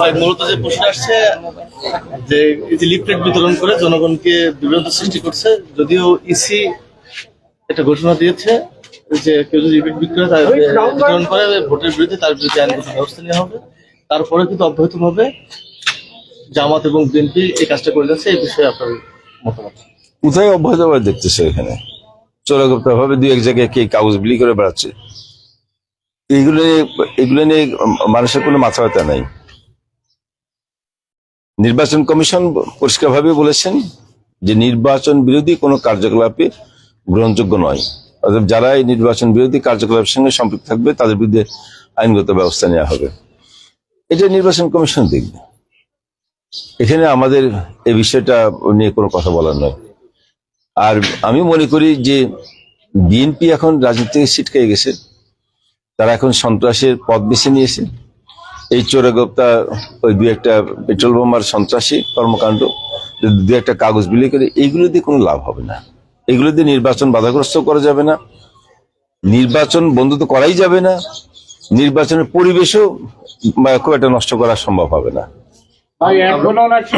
ভাই মূলত যে প্রশ্ন আসছে যে এই যে লিফলেট বিতরণ করে জনগণকে বিভ্রান্ত সৃষ্টি করছে যদিও ইসি একটা ঘোষণা দিয়েছে যে কেউ যদি লিফলেট বিক্রি করে তার বিতরণ করে ভোটের বিরুদ্ধে তার বিরুদ্ধে আইনগত ব্যবস্থা নেওয়া হবে। তারপরে কিন্তু অব্যাহত ভাবে জামাত এবং বিএনপি এই কাজটা করে যাচ্ছে এই বিষয়ে আপনার মতামত? কোথায় অভ্যাসভাবে দেখতেছে এখানে? চোরাগুপ্তা ভাবে দুই এক জায়গায় কে কাগজ বিলি করে বেড়াচ্ছে। এগুলো নিয়ে এগুলো নিয়ে মানুষের কোনো মাথা ব্যথা নাই। নির্বাচন কমিশন পরিষ্কারভাবে বলেছেন যে নির্বাচন বিরোধী কোনো কার্যকলাপে গ্রহণযোগ্য নয়। অর্থাৎ যারা এই নির্বাচন বিরোধী কার্যকলাপের সঙ্গে সম্পৃক্ত থাকবে, তাদের বিরুদ্ধে আইনগত ব্যবস্থা নেওয়া হবে। এটা নির্বাচন কমিশন দেখবে। এখানে আমাদের এই বিষয়টা নিয়ে কোনো কথা বলার নয়। আর আমি মনে করি যে বিএনপি এখন রাজনীতি থেকে ছিটকে গেছে। তারা এখন সন্ত্রাসের পথ বেছে নিয়েছে। এই চোরাগোপ্তা ওই দু একটা পেট্রোল বোমার সন্ত্রাসী কর্মকাণ্ড দু একটা কাগজ বিলি করে এইগুলো দিয়ে কোনো লাভ হবে না। এগুলো দিয়ে নির্বাচন বাধাগ্রস্ত করা যাবে না। নির্বাচন বন্ধ তো করাই যাবে না। নির্বাচনের পরিবেশও খুব একটা নষ্ট করা সম্ভব হবে না। ভাই এখনও নাকি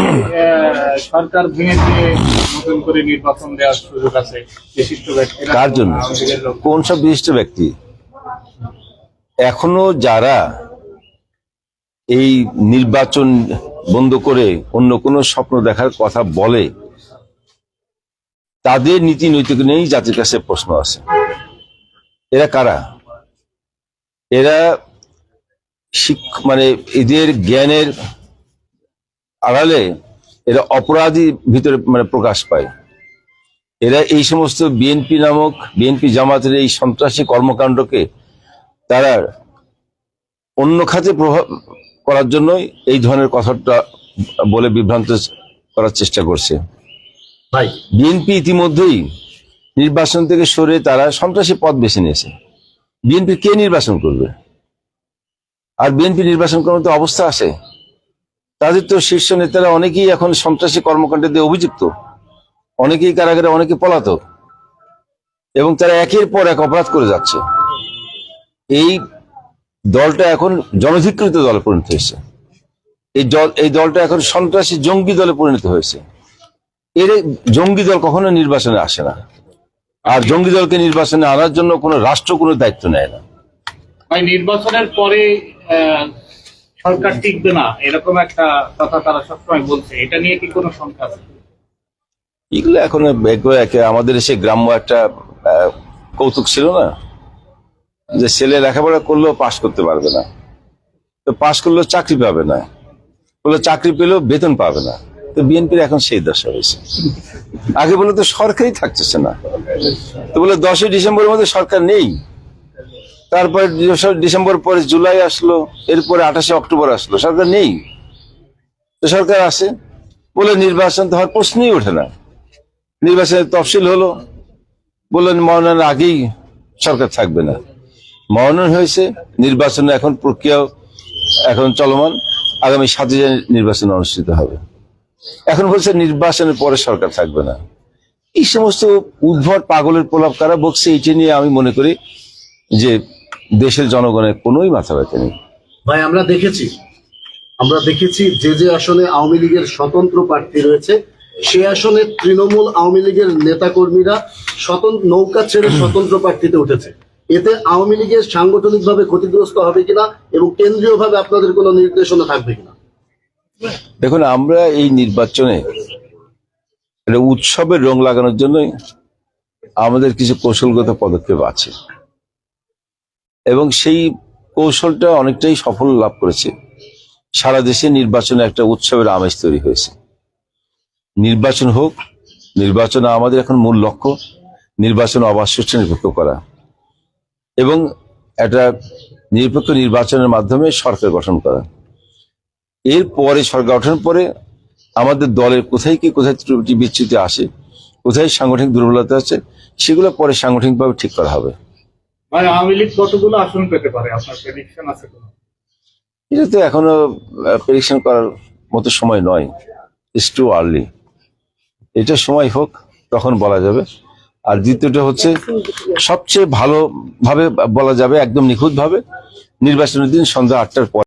সরকার ভেঙে দিয়ে নতুন করে নির্বাচন দেওয়ার সুযোগ আছে বিশিষ্ট ব্যক্তিরা কার জন্য। কোন সব বিশিষ্ট ব্যক্তি? এখনও যারা এই নির্বাচন বন্ধ করে অন্য কোনো স্বপ্ন দেখার কথা বলে, তাদের নীতি নৈতিক নিয়েই জাতির কাছে প্রশ্ন আছে। এরা কারা? এরা মানে এদের জ্ঞানের আড়ালে এরা অপরাধী ভিতরে মানে প্রকাশ পায়। এরা এই সমস্ত বিএনপি নামক, বিএনপি জামাতের এই সন্ত্রাসী কর্মকাণ্ডকে তারা অন্য খাতে প্রভাব করার জন্যই এই ধরনের কথাটা বলে বিভ্রান্ত করার চেষ্টা করছে। ভাই। বিএনপি ইতিমধ্যেই নির্বাচন থেকে সরে তারা সন্ত্রাসী পথ বেছে নিয়েছে। বিএনপি কে নির্বাচন করবে? আর বিএনপি নির্বাচন করার মতো অবস্থা আছে? তাদের তো শীর্ষ নেতারা অনেকেই এখন সন্ত্রাসী কর্মকাণ্ডে দিয়ে অভিযুক্ত। অনেকেই কারাগারে অনেকে পলাতক। এবং তারা একের পর এক অপরাধ করে যাচ্ছে। এই দলটা এখন জনধিকৃত দলে পরিণত হয়েছে। এই দল এই দলটা এখন সন্ত্রাসী জঙ্গি দলে পরিণত হয়েছে। এর জঙ্গি দল কখনো নির্বাচনে আসে না। আর জঙ্গি দলকে নির্বাচনে আনার জন্য কোনো রাষ্ট্র কোনো দায়িত্ব নেয় না। নির্বাচনের পরে সরকার টিকবে না এরকম একটা কথা তারা সবসময় বলছে। এটা নিয়ে কি কোনো শঙ্কা আছে? এগুলো এখন আমাদের সে গ্রাম্য একটা কৌতুক ছিল না? যে ছেলে লেখাপড়া করলেও পাশ করতে পারবে না। তো পাশ করলেও চাকরি পাবে না। বলে চাকরি পেলেও বেতন পাবে না। তো বিএনপির এখন সেই দশা হয়েছে। আগে বলে তো সরকারই থাকতেছে না। তো বলে দশই ডিসেম্বরের মধ্যে সরকার নেই। তারপরে ডিসেম্বর পরে জুলাই আসলো, এরপরে আঠাশে অক্টোবর আসলো, সরকার নেই। তো সরকার আসে বলে নির্বাচন তো হওয়ার প্রশ্নই ওঠে না। নির্বাচনের তফসিল হলো। বললেন মনোনয়নের আগেই সরকার থাকবে না। মনোনয়ন হয়েছে, নির্বাচনে এখন প্রক্রিয়া এখন চলমান, আগামী সাতই জানুয়ারি নির্বাচন অনুষ্ঠিত হবে। এখন বলছে নির্বাচনের পরে সরকার থাকবে না। এই সমস্ত উদ্ভট পাগলের প্রলাপ কারা বকছে, এটি নিয়ে আমি মনে করি যে দেশের জনগণের কোনোই মাথা ব্যথা নেই। ভাই, আমরা দেখেছি আমরা দেখেছি যে যে আসনে আওয়ামী লীগের স্বতন্ত্র প্রার্থী রয়েছে, সে আসনে তৃণমূল আওয়ামী লীগের নেতাকর্মীরা স্বতন্ত্র নৌকা ছেড়ে স্বতন্ত্র প্রার্থীতে উঠেছে। এতে আওয়ামী লীগের সাংগঠনিকভাবে ক্ষতিগ্রস্ত হবে কিনা এবং কেন্দ্রীয়ভাবে আপনাদের কোনো নির্দেশনা থাকবে কিনা? দেখুন, আমরা এই নির্বাচনে উৎসবের রং লাগানোর জন্যই আমাদের কিছু কৌশলগত পদক্ষেপ আছে। এবং সেই কৌশলটা অনেকটাই সফল লাভ করেছে। সারা দেশে নির্বাচনে একটা উৎসবের আমেজ তৈরি হয়েছে। নির্বাচন হোক, নির্বাচন আমাদের এখন মূল লক্ষ্য। নির্বাচন সুষ্ঠু নিরপেক্ষ করা। এবং একটা নিরপেক্ষ নির্বাচনের মাধ্যমে সরকার গঠন করা। এরপরে সরকার গঠনের পরে আমাদের দলের কোথায় কি কোথায় ত্রুটি বিচ্যুতি আসে কোথায় সাংগঠনিক দুর্বলতা আছে সেগুলো পরে সাংগঠনিকভাবে ঠিক করা হবে। আওয়ামী লীগ কতগুলো আসন পেতে পারে? আপনার প্রেডিকশন আছে এটা তো এখনও প্রেডিকশন করার মতো সময় নয়। ইটস টু আর্লি এটা সময় হোক তখন বলা যাবে। আর দ্বিতীয়টা হচ্ছে সবচেয়ে ভালোভাবে বলা যাবে একদম নিখুঁতভাবে নির্বাচনের দিন সন্ধ্যা আটটার পর।